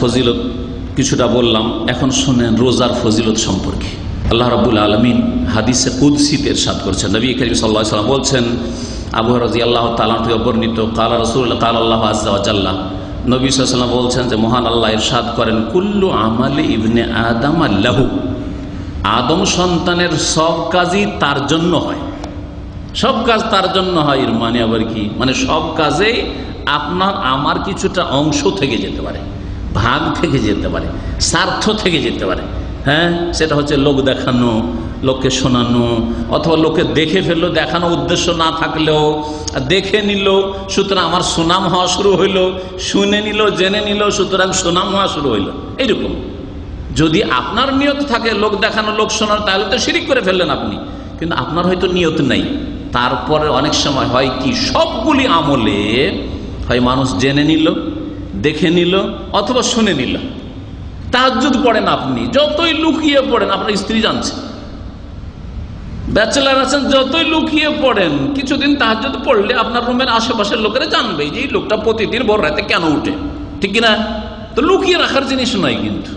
ফজিলত কিছুটা বললাম, এখন শুনেন রোজার ফজিলত সম্পর্কে। আল্লাহ রাবুল আলমিন হাদিসে কুদ্সিতে সাদ করছেন। নবী করিম সাল্লাহ সাল্লাম বলছেন, আবু রাজি আল্লাহ থেকে বর্ণিত, কালা রসুল কাল আল্লাহ আজ্লাহ নবী সাল্লাম বলছেন যে, মহান আল্লাহ ইরশাদ করেন, কুল্লু আমালে ইবনে আদম আল্লাহু। আদম সন্তানের সব কাজই তার জন্য হয়। সব কাজ তার জন্য হয়, এর মানে আবার কি? মানে সব কাজে আপনার, আমার কিছুটা অংশ থেকে যেতে পারে। ভাগ থেকে যেতে পারে, স্বার্থ থেকে যেতে পারে। হ্যাঁ? সেটা হচ্ছে লোক দেখানো, লোককে শোনানো, অথবা লোকে দেখে ফেলল, দেখানো উদ্দেশ্য না থাকলেও দেখে নিল, সুতরাং আমার সুনাম হওয়া শুরু হইল, শুনে নিল, জেনে নিল, সুতরাং সুনাম হওয়া শুরু হইল। এইরকম। যদি আপনার নিয়ত থাকে লোক দেখানো, লোক শোনার তাহলে তো শিরিক করে ফেললেন আপনি। কিন্তু আপনার হয়তো নিয়ত নেই। তারপরে অনেক সময় হয় কি, সবগুলি আমলে হয় মানুষ জেনে নিল দেখে নিল অথবা শুনে নিল। তাহাজুদ পড়েন আপনি, যতই লুকিয়ে পড়েন, আপনার স্ত্রী জানছে। ব্যাচেলার আছেন, যতই লুকিয়ে পড়েন, কিছুদিন তাহাজুদ পড়লে আপনার রুমের আশেপাশের লোকেরা জানবে যে এই লোকটা প্রতিদিন ভোর রাতে কেন উঠে। ঠিক কিনা? তো লুকিয়ে রাখার জিনিস নয় কিন্তু।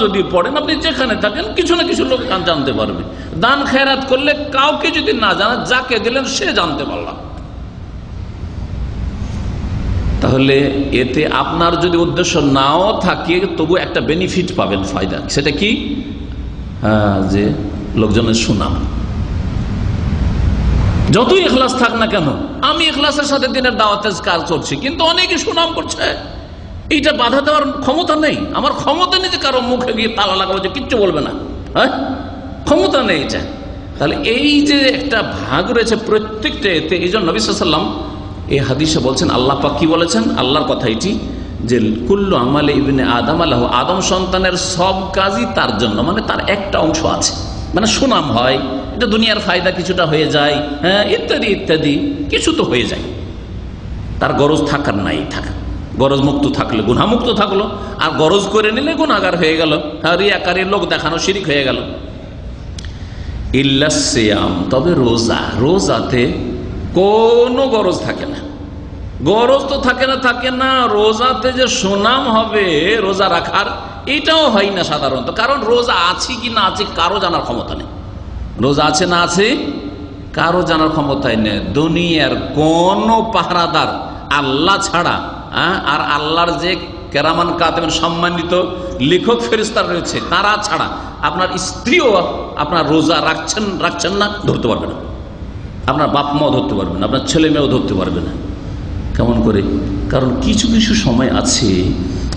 যদি পড়েন, আপনি যেখানে থাকেন, কিছু না কিছু লোক জানতে পারবে। দান খেরাত করলে কাউকে যদি না জানা যাকে দিলেন সে জানতে পারলাম। তাহলে এতে আপনার যদি উদ্দেশ্য নাও থাকে, তবু একটা বেনিফিট পাবেন ফায়দা। সেটা কি? হ্যাঁ যে লোকজনের সুনাম। যতই এখলাস থাক না কেন, আমি এখলাসের সাথে দিনের দাওয়াতে কাজ করছি, কিন্তু অনেকে সুনাম করছে। এইটা বাধা দেওয়ার ক্ষমতা নেই। আমার ক্ষমতা নেই যে কারও মুখে গিয়ে তালা লাগাবো যে কিচ্ছু বলবে না। হ্যাঁ? ক্ষমতা নেই এটা। তাহলে এই যে একটা ভাগ রয়েছে প্রত্যেকটা এতে, এই জন্য নবিসাল্লাম এই হাদিসে বলছেন, আল্লাহ পাক কি বলেছেন? আল্লাহর কথা এটি যে কুল্লু আমালে ইবিনে আদম আল্লাহ, আদম সন্তানের সব কাজই তার জন্য মানে তার একটা অংশ আছে। মানে সুনাম হয়, এটা দুনিয়ার ফায়দা কিছুটা হয়ে যায় হ্যাঁ ইত্যাদি ইত্যাদি, কিছু তো হয়ে যায়। তার গরজ থাকার নাই, থাকা। গরজ মুক্ত থাকলে গুনামুক্ত থাকল, আর গরজ করে নিলে গুণাগার হয়ে গেল হ্যাঁ লোক দেখানো শিরিক হয়ে গেল। ইল্লাসিয়াম তবে রোজা, রোজাতে কোনো গরজ থাকে না। গরজ তো থাকে না থাকে না, রোজাতে যে সুনাম হবে, রোজা রাখার, এটাও হয় না সাধারণত। কারণ রোজা আছে কি না আছে কারও জানার ক্ষমতা নেই। রোজা আছে না আছে কারও জানার ক্ষমতাই নেই। দুনিয়ার কোন পাহারাদার আল্লাহ ছাড়া আর আল্লাহর যে কেরামান কাতেবেন সম্মানিত লেখক ফেরিস্তার রয়েছে, তারা ছাড়া আপনার স্ত্রীও আপনার রোজা রাখছেন রাখছেন না, ধরতে পারবে না। আপনার বাপ মাও ধরতে পারবে না, আপনার ছেলে মেয়েও ধরতে পারবে না। কেমন করে? কারণ কিছু কিছু সময় আছে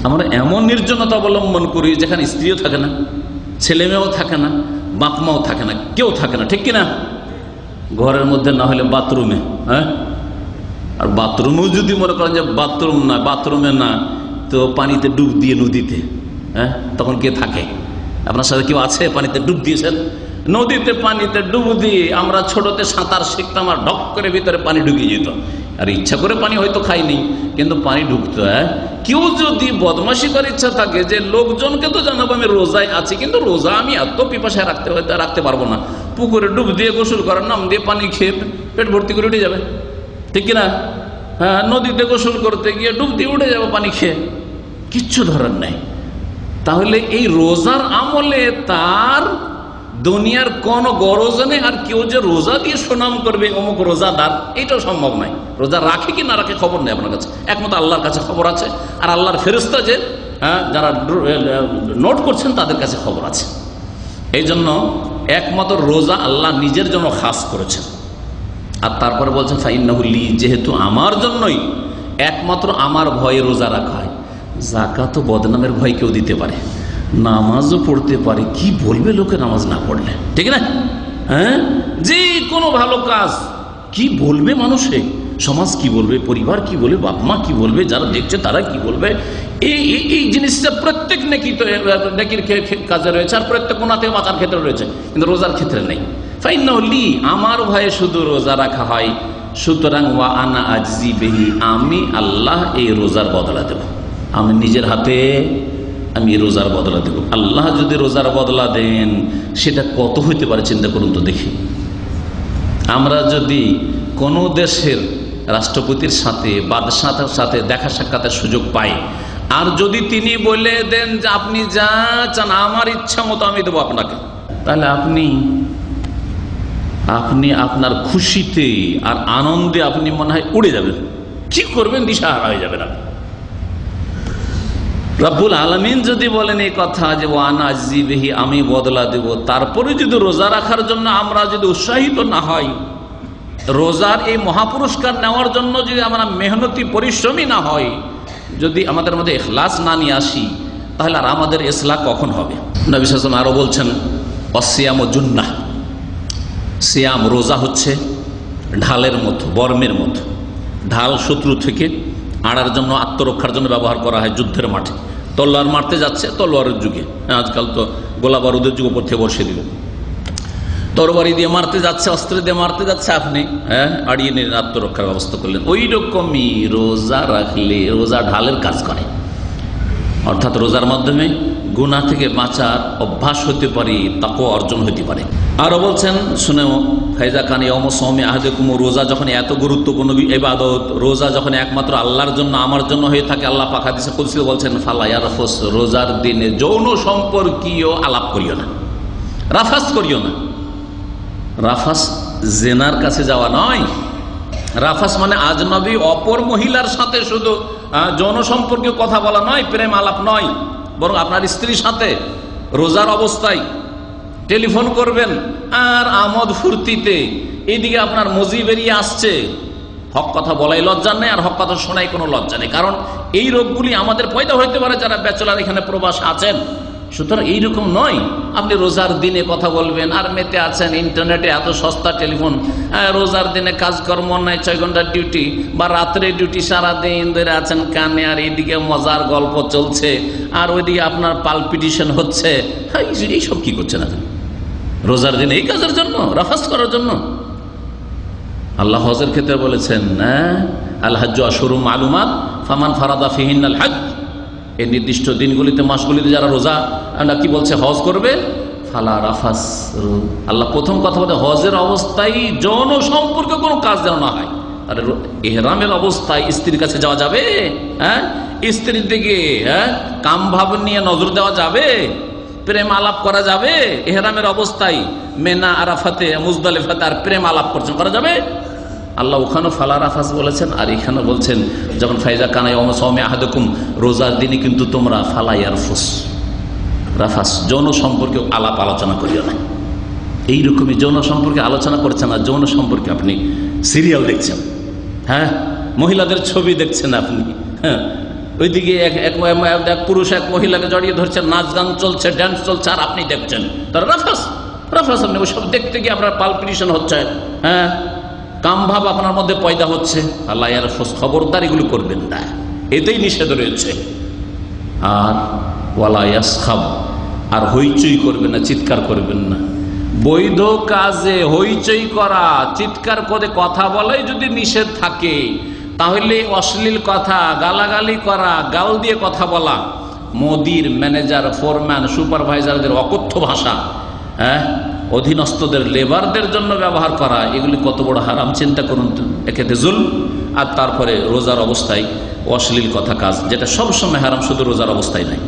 আমরা এমন নির্জনতা অবলম্বন করি যেখানে স্ত্রীও থাকে না, ছেলে মেয়েও থাকে না, বাপ মাও থাকে না, কেউ থাকে না, ঠিক কিনা? ঘরের মধ্যে না হলে বাথরুমে হ্যাঁ? আর বাথরুমেও যদি মনে করেন যে বাথরুম না, বাথরুমে না, তো পানিতে ডুব দিয়ে নদীতে হ্যাঁ? তখন কে থাকে? আপনার সাথে কেউ আছে পানিতে ডুব দিয়েছেন? নদীতে পানিতে ডুব দিয়ে আমরা ছোটতে সাঁতার শিখতাম আর ঢক করে ভিতরে পানি ঢুকিয়ে যেত। আর ইচ্ছা করে পানি হয়তো খাইনি কিন্তু পানি ঢুকতো হ্যাঁ? কেউ যদি বদমাসি করার ইচ্ছা থাকে যে লোকজনকে তো জানাব আমি রোজায় আছি, কিন্তু রোজা আমি এত পিপাসায় রাখতে রাখতে পারব না। পুকুরে ডুব দিয়ে গোসল করার নাম দিয়ে পানি খেয়ে পেট ভর্তি করে উঠে যাবে। ঠিক কিনা? হ্যাঁ নদীতে গোসল করতে গিয়ে ডুব দিয়ে উঠে যাবে পানি খেয়ে। কিচ্ছু ধরার নেই। তাহলে এই রোজার আমলে তার দুনিয়ার কোন গরজ নেই আর কেউ যে রোজা দিয়ে সুনাম করবে, অমুক রোজাদার এটাও সম্ভব নয়। রোজা রাখে কি না রাখে খবর নেই আপনার কাছে। একমত আল্লাহর কাছে খবর আছে। আর আল্লাহর ফেরস্তা যে হ্যাঁ যারা নোট করছেন, তাদের কাছে খবর আছে। এই জন্য একমাত্র রোজা আল্লাহ নিজের জন্য খাস করেছেন। আর তারপরে বলছেন ফাইনাহুল্লি যেহেতু আমার জন্যই, একমাত্র আমার ভয়ে রোজা রাখা হয়। জাকাত বদনামের ভয় কেউ দিতে পারে। নামাজও পড়তে পারে। কি বলবে লোকে নামাজ না পড়লে? ঠিক না? হ্যাঁ? যে কোনো ভালো কাজ। কি বলবে মানুষে? সমাজ কি বলবে? পরিবার কি বলবে? বাপ মা কি বলবে? যারা দেখছে তারা কি বলবে? এই এই জিনিসটা প্রত্যেক নেকি নেকির কাজে রয়েছে আর প্রত্যেক কোনাতে বাঁচার ক্ষেত্রে রয়েছে। কিন্তু রোজার ক্ষেত্রে নেই। ফাইনলি আমার ভয়ে শুধু রোজা রাখা হয়। সুতরাং ওয়া আনা আজি বেহি, আমি আল্লাহ এই রোজার বদলা দেব। আমি নিজের হাতে আমি রোজার বদলা দেব। আল্লাহ যদি রোজার বদলা দেন, সেটা কত হইতে পারে চিন্তা করুন তো দেখি। আমরা যদি কোনো দেশের রাষ্ট্রপতির সাথে বাদশাহের সাথে দেখা সাক্ষাতের সুযোগ পাই, আর যদি তিনি বলে দেন যে আপনি যা চান, আমার ইচ্ছা মতো আমি দেবো আপনাকে, তাহলে আপনি আপনি আপনার খুশিতে আর আনন্দে আপনি মনে হয় উড়ে যাবেন। কি করবেন? দিশাহারা হয়ে যাবেন আপনি। রব্বুল আলমিন যদি বলেন এই কথা যে ওয়ান আজিবেহি আমি বদলা দেব। তারপরে যদি রোজা রাখার জন্য আমরা যদি উৎসাহিত না হই, রোজার এই মহাপুরস্কার নেওয়ার জন্য যদি আমরা মেহনতি, পরিশ্রমী না হয় যদি আমাদের মধ্যে এখলাস না নিয়ে আসি, তাহলে আর আমাদের এসলা কখন হবে? নবী সাসম আরও বলছেন, অসিয়াম ও জুন্না সিয়াম রোজা হচ্ছে ঢালের মতো, বর্মের মতো। ঢাল শত্রু থেকে আড়ার জন্য, আত্মরক্ষার জন্য ব্যবহার করা হয় যুদ্ধের মাঠে। তলোয়ার মারতে যাচ্ছে, তলোয়ারের যুগে। আজকাল তো গোলা বারুদের যুগ উপর থেকে বসে দিল। তরবারি দিয়ে মারতে যাচ্ছে, অস্ত্র দিয়ে মারতে যাচ্ছে আপনি। হ্যাঁ আড়িয়ে নিলেন আত্মরক্ষার ব্যবস্থা করলেন। ওই রকমই রোজা রাখলে, রোজা ঢালের কাজ করে। অর্থাৎ রোজার মাধ্যমে গুণা থেকে বাঁচার অভ্যাস হতে পারে তাকেও অর্জন হতে পারে। আরও বলছেন, শুনেও, ফাইজা খান অমসৌমে আহদে কুমু রোজা যখন এত গুরুত্বপূর্ণ এবাদত রোজা যখন একমাত্র আল্লাহর জন্য, আমার জন্য হয়ে থাকে, আল্লাহ পাখা দিছে কুলসি বলছেন ফালাইয়া রফস রোজার দিনে যৌন সম্পর্কীয় আলাপ করিও না, রাফাস করিও না। রাফাস জেনার কাছে যাওয়া নয়। রাফাস মানে আজনবী অপর মহিলার সাথে শুধু যৌন সম্পর্কে কথা বলা নয়, প্রেম আলাপ নয়, বরং আপনার স্ত্রীর সাথে, রোজার অবস্থায় টেলিফোন করবেন আর আমোদ ফুর্তিতে এইদিকে আপনার মজি বেরিয়ে আসছে। হক কথা বলাই লজ্জা নেই আর হক কথা শোনাই কোনো লজ্জা নেই কারণ এই রোগগুলি আমাদের পয়দা হইতে পারে যারা ব্যাচেলার এখানে প্রবাস আছেন। সুতরাং এইরকম নয় আপনি রোজার দিনে কথা বলবেন আর মেতে আছেন ইন্টারনেটে এত সস্তা টেলিফোন রোজার দিনে কাজকর্ম নাই ছয় ঘণ্টার ডিউটি বা রাত্রে ডিউটি সারা দিন ধরে আছেন কানে আর এইদিকে মজার গল্প চলছে আর ওইদিকে আপনার পালপিটিশন হচ্ছে। হ্যাঁ, এই- এইসব কি করছেন আপনি? রোজার দিন এই কাজের জন্য, রাফাস করার জন্য। আল্লাহ হজের ক্ষেত্রে বলেছেন হ্যাঁ আল্লাহ আশরু মালুমাত, ফামান ফারাদা ফিহিন আল হাজ এই নির্দিষ্ট দিনগুলিতে, মাসগুলিতে যারা রোজা কি বলছে? হজ করবে? ফালা রাফাস আল্লাহ প্রথম কথা বলে, হজের অবস্থায় যৌন সম্পর্কে কোনো কাজ যেন না হয়। আরে এহরামের অবস্থায় স্ত্রীর কাছে যাওয়া যাবে? হ্যাঁ? স্ত্রীর দিকে হ্যাঁ? কাম ভাব নিয়ে নজর দেওয়া যাবে? প্রেম আলাপ করা যাবে? এহরামের অবস্থায় মেনা, আরাফাতে, মুজদালিফাতে আর প্রেম আলাপ করছেন, করা যাবে? আল্লাহ ওখানেও ফালা রাফাস বলেছেন, আর এখানে বলছেন, যখন ফাইজা কানাই অমসৌমে আহাদুকুম, রোজার দিনে কিন্তু তোমরা ফালাই আরফুস রাফাস, যৌন সম্পর্কে আলাপ আলোচনা করিও না। এইরকমই যৌন সম্পর্কে আলোচনা করছেন না যৌন সম্পর্কে আপনি সিরিয়াল দেখছেন। হ্যাঁ? মহিলাদের ছবি দেখছেন আপনি। হ্যাঁ? ওইদিকে এক এক পুরুষ এক মহিলাকে জড়িয়ে ধরছেন নাচ গান চলছে ড্যান্স চলছে, আর আপনি দেখছেন। তার রাফাস রাফাস আপনি ওইসব দেখতে গিয়ে আপনার পালপিটিশন হচ্ছে। হ্যাঁ? কামভাব আপনার মধ্যে পয়দা হচ্ছে। আল্লাহ ইয়ার খবরদার এগুলো করবেন না। এতেই নিষেধ রয়েছে। আর ওয়ালায়াস খাব আর হইচই করবেন না, চিৎকার করবেন না। বৈধ কাজে হইচই করা, চিৎকার করে কথা বলাই যদি নিষেধ থাকে তাহলে অশ্লীল কথা, গালাগালি করা, গাল দিয়ে কথা বলা, মোদির ম্যানেজার, ফোরম্যান, সুপারভাইজারদের অকথ্য ভাষা হ্যাঁ? অধীনস্থদের লেবারদের জন্য ব্যবহার করা, এগুলি কত বড় হারাম, চিন্তা করুন এক্ষেত্রে জুল, আর তারপরে রোজার অবস্থায় অশ্লীল কথা কাজ, যেটা সবসময় হারাম, শুধু রোজার অবস্থায় নাই।